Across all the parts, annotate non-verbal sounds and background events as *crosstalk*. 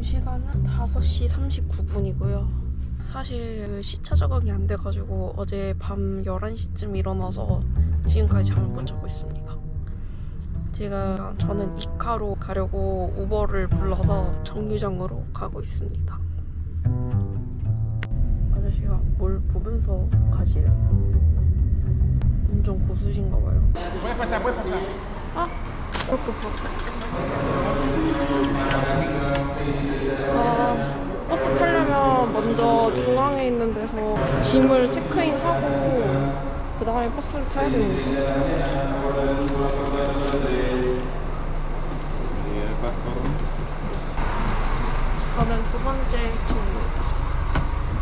지금 시간은 5시 39분이고요. 사실 그 시차 적응이 안 돼가지고 어제 밤 11시쯤 일어나서 지금까지 잠을 못 자고 있습니다. 지금 저는 이카로 가려고 우버를 불러서 정류장으로 가고 있습니다. 아저씨가 뭘 보면서 가시네요. 운전 고수신가 봐요. 아, 이렇게 봐. 아, 버스 타려면 먼저 중앙에 있는 데서 짐을 체크인하고 그 다음에 버스를 타야 됩니다. 저는 두 번째 짐입니다.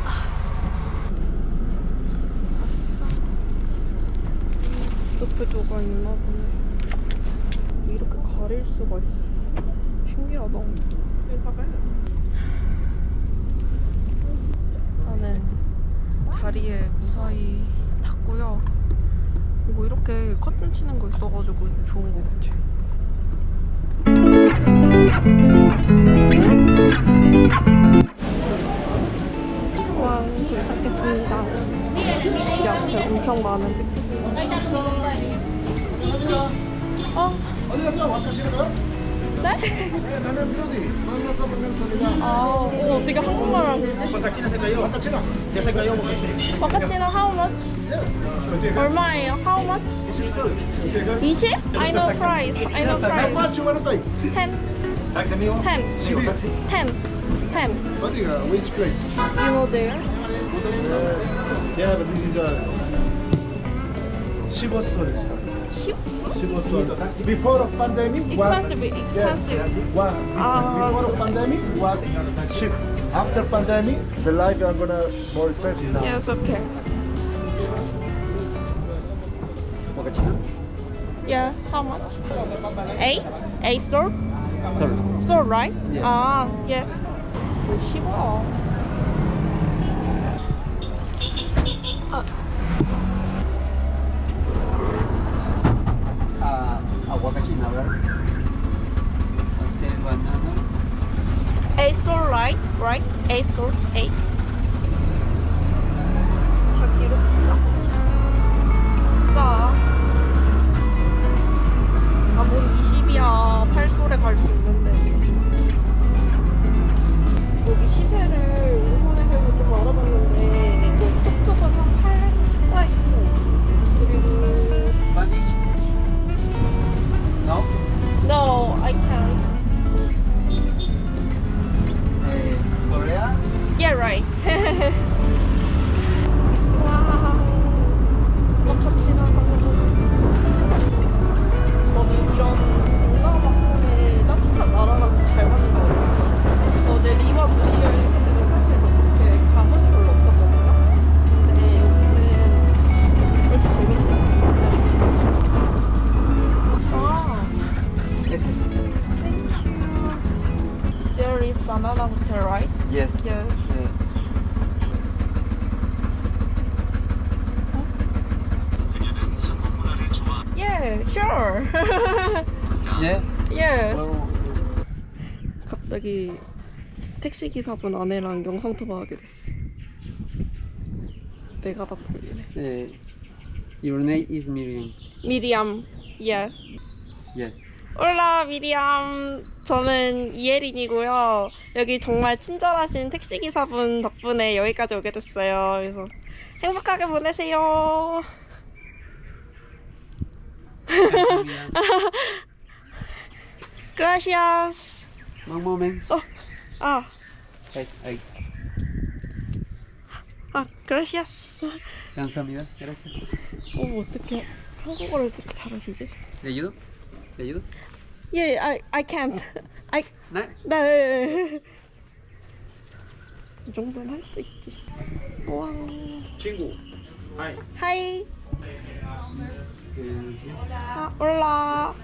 아. 옆에 누가 있나 보네. 이렇게 가릴 수가 있어. 신기하다. 나는 자리에 무사히 탔고요. 뭐 이렇게 커튼 치는 거 있어가지고 좋은 것 같아. 와, 도착했습니다. 이 앞에 엄청 많은 어? 어디 갔어? 와카시로 가요? 네? 네, 나는 프로디. 만나서 반갑습니다. 아, 이거 어떻게 한국말을 하지? 와카시로. 바카치노 how much? 얼마예요? How much? 20? I know price. I know price. want to pay? 10. 10. 10. 10. What do you, uh, which place? You know there? Uh, yeah, but this is a Before of pandemic expensive, was expensive. Yes, uh, before of pandemic was cheap. After pandemic, the life are gonna more expensive now. Yes, okay. Yeah, how much? Eight? Eight store? Sorry. Store, right? Yeah. Ah, yes. Cheap? Uh. Aguacachina, a ver. Este banana. A store, right? Right? A store, A. 저기로 싸. 아, 뭔 20이야. 8솔에 갈수 있는데. 여기 시세를 banana hotel, right? Yes. *laughs* Yes. Eh, Yeah, sure. yeah. yeah. Well, 갑자기 택시 기사분 아내랑 영상 통화하게 됐어. 내가 다 떨리네. eh, your name is Miriam. 미리암, yeah. Yes. 올라 미리암. 저는 이예린이고요. 여기 정말 친절하신 택시 기사분 덕분에 여기까지 오게 됐어요. 그래서 행복하게 보내세요. *laughs* Gracias. One moment. 어, 아, Es ahí. 아, gracias. 감사합니다. Gracias. 어, 어떻게 한국어를 어떻게 잘하시지? ¿Le ayudo? ¿Le ayudo? Yeah, I I can't. I ¿No? 네. 이 정도는 할 수 있지. 와. 친구. Hi. 하이. Eh, sí. 아, 올라.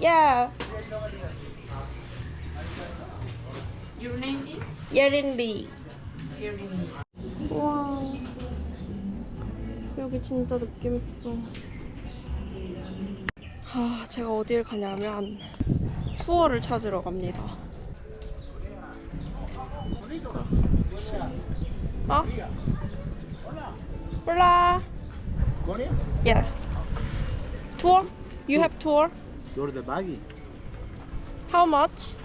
Yeah. Your name is? 예린리. Yerini. 와. 여기 진짜 느낌 있어. 아, 제가 어디를 가냐면 투어를 찾으러 갑니다. 어? Hola. Korea? Yes. Tour? You have tour? You're the baggy. How much?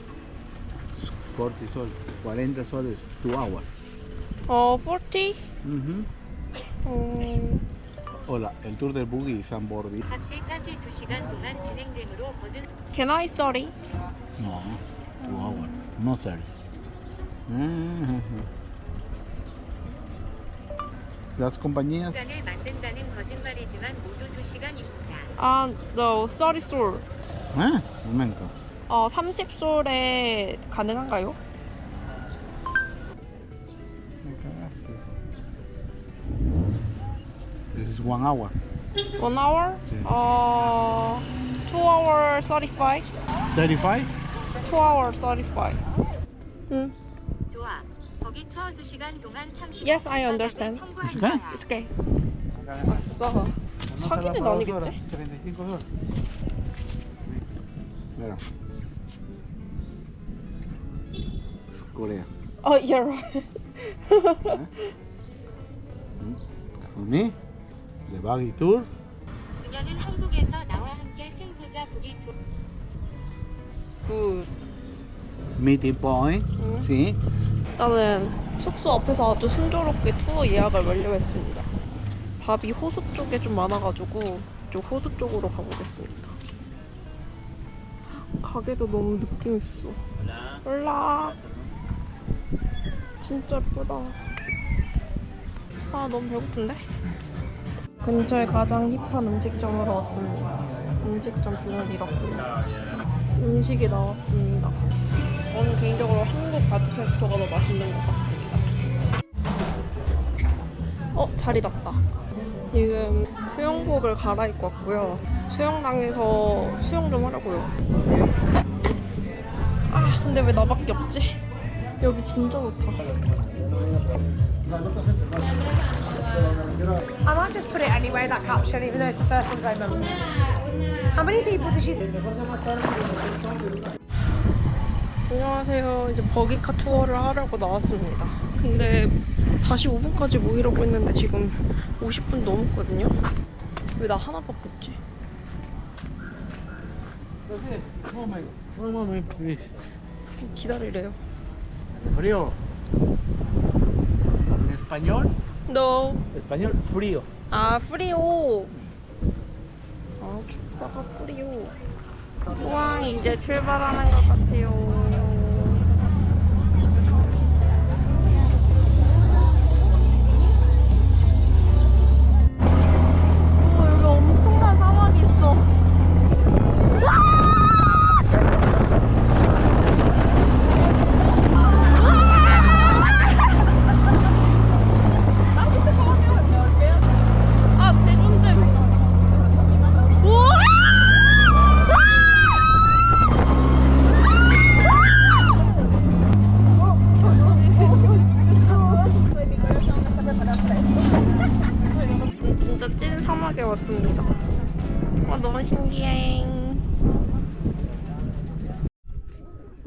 40 soles. 40 soles. Two hours. 어, 40? Mhm. 음, Hola, el tour del buggy is on board. 5시까지 2시간 동안 진행되므로 거듭 can I study? No, two hours. No 30. Mhm. Las compañías. 시간을 만든다는 거짓말이지만 모두 2시간입니다. 아, no, 30 솔. Ah, momento. 어, 30솔에 가능한가요? One hour. One hour? 어, two hour 35? 35? Two hour 35. 응, 좋아. 거기 투어 2시간 동안 30분 Yes, I understand. 청구할 시간? 거야. it's okay. 아싸. 사기는 아니겠지? 35 horas. Mira. Es Corea. 어, you're right. For me, the baggy tour. 그녀는 한국에서 나와 함께 생부자 북이 투어 굿. Meeting point. 응. 일단은 숙소 앞에서 아주 순조롭게 투어 예약을 완료했습니다. 밥이 호수 쪽에 좀 많아가지고 이쪽 호수 쪽으로 가보겠습니다. 가게도 너무 느낌 있어. 올라. 진짜 예쁘다. 아 너무 배고픈데? 근처에 가장 힙한 음식점으로 왔습니다. 음식점 비는 이렇군요. 음식이 나왔습니다. 저는 개인적으로 한국 가드페스토가 더 맛있는 것 같습니다. 어, 자리 났다. 지금 수영복을 갈아입고 왔고요. 수영장에서 수영 좀 하려고요. 아, 근데 왜 나밖에 없지? 여기 진짜 좋다. I might just put it anyway, that caption, even though it's the first one's over. How many people does she 안녕하세요. 이제 버기카 투어를 하려고 나왔습니다. 근데 45분까지 모이라고 했는데 지금 50분 넘었거든요. 왜 나 하나밖에 없지? 기다리래요. Frío. ¿Español? No. Español, frío. 아 프리오 아 춥다가 프리오 우와 이제 출발하는 것 같아요 어, 여기 엄청난 사막이 있어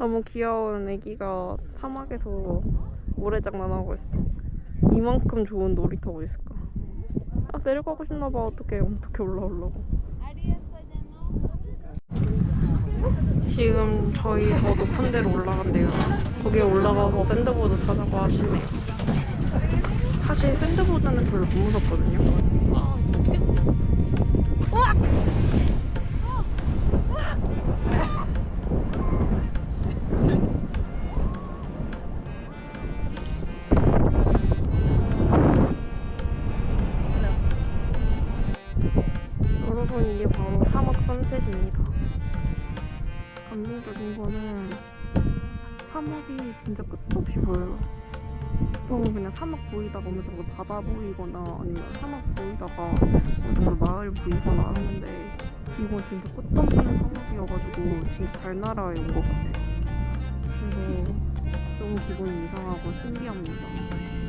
너무 귀여운 애기가 사막에서 모래장난하고 있어. 이만큼 좋은 놀이터 어디 있을까? 아 내려가고 싶나봐. 어떻게 어떻게 올라오려고? 지금 저희 더 높은 데로 올라간대요. 거기에 올라가서 샌드보드 타자고 하시네요. 사실 샌드보드는 별로 못 무섭거든요. 감동적인 거는 사막이 진짜 끝도 없이 보여요. 보통 그냥 사막 보이다가 어느 정도 바다 보이거나 아니면 사막 보이다가 어느 정도 마을 보이거나 하는데 이건 진짜 끝도 없는 사막이어가지고 진짜 달나라에 온 것 같아요. 그래서 너무 기분이 이상하고 신기합니다.